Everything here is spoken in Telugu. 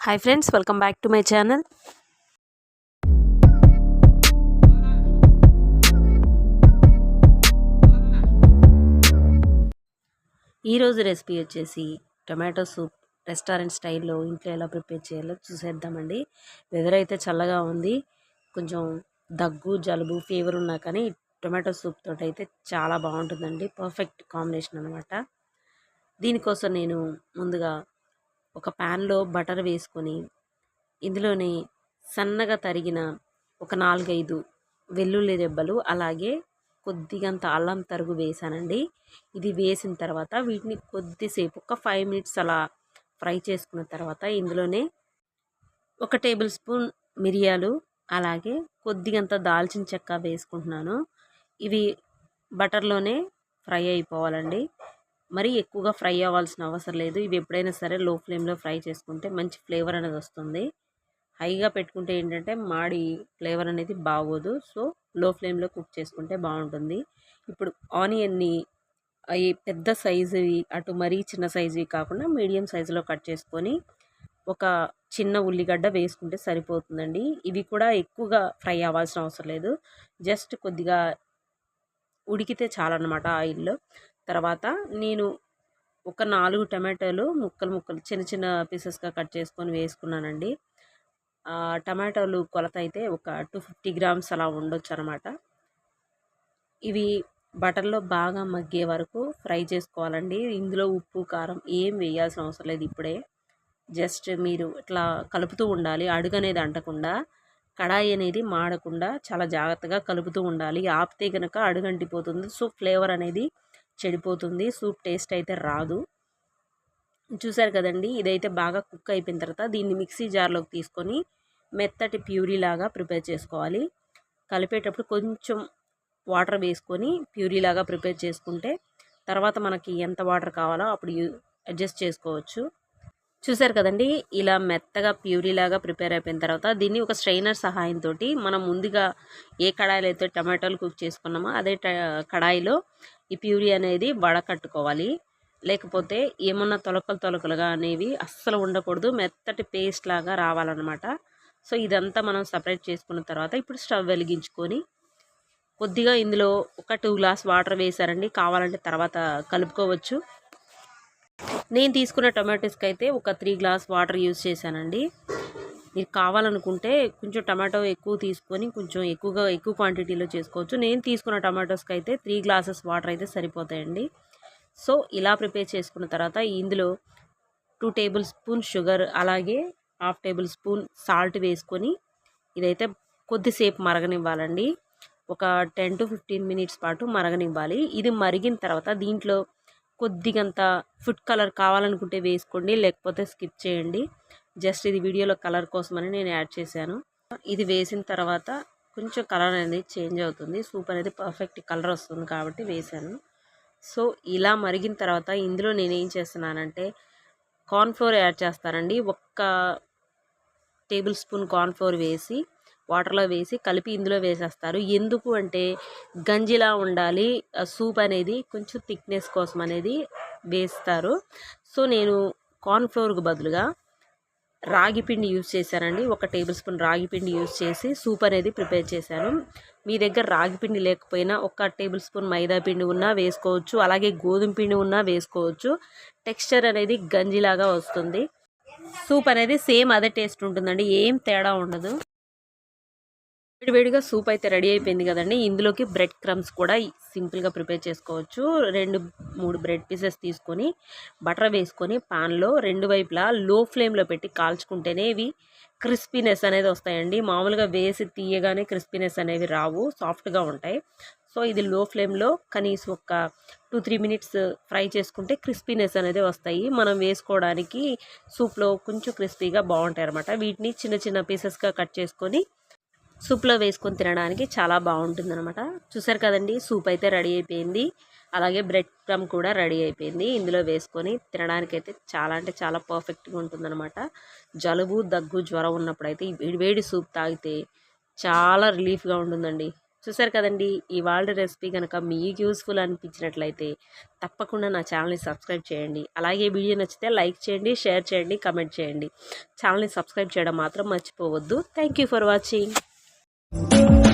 Hi friends welcome back to my channel ఈరోజు రెసిపీ వచ్చేసి టొమాటో సూప్ రెస్టారెంట్ స్టైల్లో ఇంట్లో ఎలా ప్రిపేర్ చేయాలో చూసేద్దామండి. వెదర్ అయితే చల్లగా ఉంది. కొంచెం దగ్గు జలుబు ఫీవర్ ఉన్నా కానీ టొమాటో సూప్ తోటి అయితే చాలా బాగుంటుందండి. పర్ఫెక్ట్ కాంబినేషన్ అనమాట దీనికోసం నేను ముందుగా ఒక ప్యాన్లో బటర్ వేసుకొని ఇందులోనే సన్నగా తరిగిన ఒక నాలుగైదు వెల్లుల్లి రెబ్బలు అలాగే కొద్దిగంత అల్లం తరుగు వేసానండి. ఇది వేసిన తర్వాత వీటిని కొద్దిసేపు ఒక ఫైవ్ మినిట్స్ అలా ఫ్రై చేసుకున్న తర్వాత ఇందులోనే ఒక టేబుల్ స్పూన్ మిరియాలు అలాగే కొద్దిగంత దాల్చిన చెక్క వేసుకుంటున్నాను. ఇవి బటర్లోనే ఫ్రై అయిపోవాలండి. మరీ ఎక్కువగా ఫ్రై అవ్వాల్సిన అవసరం లేదు. ఇవి ఎప్పుడైనా సరే లో ఫ్లేమ్లో ఫ్రై చేసుకుంటే మంచి ఫ్లేవర్ అనేది వస్తుంది. హైగా పెట్టుకుంటే ఏంటంటే మాడి ఫ్లేవర్ అనేది బాగోదు. సో లో ఫ్లేమ్లో కుక్ చేసుకుంటే బాగుంటుంది. ఇప్పుడు ఆనియన్ని అవి పెద్ద సైజువి అటు మరీ చిన్న సైజువి కాకుండా మీడియం సైజులో కట్ చేసుకొని ఒక చిన్న ఉల్లిగడ్డ వేసుకుంటే సరిపోతుందండి. ఇవి కూడా ఎక్కువగా ఫ్రై అవ్వాల్సిన అవసరం లేదు. జస్ట్ కొద్దిగా ఉడికితే చాలన్నమాట ఆయిల్లో. తర్వాత నేను ఒక నాలుగు టమాటాలు ముక్కలు ముక్కలు చిన్న చిన్న పీసెస్గా కట్ చేసుకొని వేసుకున్నానండి. టమాటాలు కొలత అయితే ఒక టూ ఫిఫ్టీ గ్రామ్స్ అలా ఉండొచ్చు అనమాట ఇవి బటర్లో బాగా మగ్గే వరకు ఫ్రై చేసుకోవాలండి. ఇందులో ఉప్పు కారం ఏం వేయాల్సిన అవసరం లేదు ఇప్పుడే. జస్ట్ మీరు ఇట్లా కలుపుతూ ఉండాలి. అడుగు అనేది అంటకుండా కడాయి అనేది మాడకుండా చాలా జాగ్రత్తగా కలుపుతూ ఉండాలి. ఆపితే కనుక అడుగంటిపోతుంది. సో ఫ్లేవర్ అనేది చెడిపోతుంది. సూప్ టేస్ట్ అయితే రాదు. చూసారు కదండి ఇదైతే బాగా కుక్ అయిపోయిన తర్వాత దీన్ని మిక్సీ జార్లోకి తీసుకొని మెత్తటి ప్యూరీ లాగా ప్రిపేర్ చేసుకోవాలి. కలిపేటప్పుడు కొంచెం వాటర్ వేసుకొని ప్యూరీ లాగా ప్రిపేర్ చేసుకుంటే తర్వాత మనకి ఎంత వాటర్ కావాలో అప్పుడు అడ్జస్ట్ చేసుకోవచ్చు. చూసారు కదండి ఇలా మెత్తగా ప్యూరీ లాగా ప్రిపేర్ అయిపోయిన తర్వాత దీన్ని ఒక స్ట్రైనర్ సహాయంతో మనం ముందుగా ఏ కడాయిలో అయితే టమాటోలు కుక్ చేసుకున్నామో అదే కడాయిలో ఈ ప్యూరీ అనేది వడకట్టుకోవాలి. లేకపోతే ఏమన్నా తొలకలు తొలకలుగా అనేవి అస్సలు ఉండకూడదు. మెత్తటి పేస్ట్ లాగా రావాలన్నమాట. సో ఇదంతా మనం సపరేట్ చేసుకున్న తర్వాత ఇప్పుడు స్టవ్ వెలిగించుకొని కొద్దిగా ఇందులో ఒక టూ గ్లాస్ వాటర్ వేసారండి కావాలంటే తర్వాత కలుపుకోవచ్చు. నేను తీసుకున్న టొమాటోస్కి అయితే ఒక త్రీ గ్లాస్ వాటర్ యూజ్ చేశానండి. మీరు కావాలనుకుంటే కొంచెం టమాటో ఎక్కువ తీసుకొని కొంచెం ఎక్కువగా ఎక్కువ క్వాంటిటీలో చేసుకోవచ్చు. నేను తీసుకున్న టమాటోస్కి అయితే త్రీ గ్లాసెస్ వాటర్ అయితే సరిపోతాయండి. సో ఇలా ప్రిపేర్ చేసుకున్న తర్వాత ఇందులో టూ టేబుల్ స్పూన్ షుగర్ అలాగే హాఫ్ టేబుల్ స్పూన్ సాల్ట్ వేసుకొని ఇదైతే కొద్దిసేపు మరగనివ్వాలండి. ఒక టెన్ టు ఫిఫ్టీన్ మినిట్స్ పాటు మరగనివ్వాలి. ఇది మరిగిన తర్వాత దీంట్లో కొద్దిగంత ఫుడ్ కలర్ కావాలనుకుంటే వేసుకోండి లేకపోతే స్కిప్ చేయండి. జస్ట్ ఇది వీడియోలో కలర్ కోసమని నేను యాడ్ చేశాను. ఇది వేసిన తర్వాత కొంచెం కలర్ అనేది చేంజ్ అవుతుంది. సూప్ అనేది పర్ఫెక్ట్ కలర్ వస్తుంది కాబట్టి వేశాను. సో ఇలా మరిగిన తర్వాత ఇందులో నేను ఏం చేస్తున్నానంటే కార్న్ఫ్లోర్ యాడ్ చేస్తానండి. ఒక్క టేబుల్ స్పూన్ కార్న్ఫ్లోర్ వేసి వాటర్లో వేసి కలిపి ఇందులో వేసేస్తారు. ఎందుకు అంటే గంజిలా ఉండాలి. సూప్ అనేది కొంచెం థిక్నెస్ కోసం అనేది వేస్తారు. సో నేను కార్న్ఫ్లోర్కి బదులుగా రాగి పిండి యూజ్ చేశానండి. ఒక టేబుల్ స్పూన్ రాగి పిండి యూజ్ చేసి సూప్ అనేది ప్రిపేర్ చేశాను. మీ దగ్గర రాగి పిండి లేకపోయినా ఒక టేబుల్ స్పూన్ మైదా పిండి ఉన్నా వేసుకోవచ్చు. అలాగే గోధుమ పిండి ఉన్నా వేసుకోవచ్చు. టెక్స్చర్ అనేది గంజిలాగా వస్తుంది. సూప్ అనేది సేమ్ అదే టేస్ట్ ఉంటుందండి. ఏం తేడా ఉండదు. వేడివేడిగా సూప్ అయితే రెడీ అయిపోయింది కదండి. ఇందులోకి బ్రెడ్ క్రమ్స్ కూడా సింపుల్గా ప్రిపేర్ చేసుకోవచ్చు. రెండు మూడు బ్రెడ్ పీసెస్ తీసుకొని బటర్ వేసుకొని పాన్లో రెండు వైపులా లో ఫ్లేమ్లో పెట్టి కాల్చుకుంటేనే ఇవి క్రిస్పీనెస్ అనేది వస్తాయండి. మామూలుగా వేసి తీయగానే క్రిస్పీనెస్ అనేవి రావు సాఫ్ట్గా ఉంటాయి. సో ఇది లో ఫ్లేమ్లో కనీసం ఒక టూ త్రీ మినిట్స్ ఫ్రై చేసుకుంటే క్రిస్పీనెస్ అనేది వస్తాయి. మనం వేసుకోవడానికి సూప్లో కొంచెం క్రిస్పీగా బాగుంటాయి అనమాట వీటిని చిన్న చిన్న పీసెస్గా కట్ చేసుకొని సూప్లో వేసుకొని తినడానికి చాలా బాగుంటుంది అనమాట చూసారు కదండి సూప్ అయితే రెడీ అయిపోయింది. అలాగే బ్రెడ్ క్రమ్ కూడా రెడీ అయిపోయింది. ఇందులో వేసుకొని తినడానికి అయితే చాలా అంటే చాలా పర్ఫెక్ట్గా ఉంటుందన్నమాట. జలుబు దగ్గు జ్వరం ఉన్నప్పుడు అయితే వేడి సూప్ తాగితే చాలా రిలీఫ్గా ఉంటుందండి. చూసారు కదండి ఇవాళ రెసిపీ కనుక మీకు యూస్ఫుల్ అనిపించినట్లయితే తప్పకుండా నా ఛానల్ని సబ్స్క్రైబ్ చేయండి. అలాగే వీడియో నచ్చితే లైక్ చేయండి షేర్ చేయండి కమెంట్ చేయండి. ఛానల్ని సబ్స్క్రైబ్ చేయడం మాత్రం మర్చిపోవద్దు. Thank you for watching. Thank you.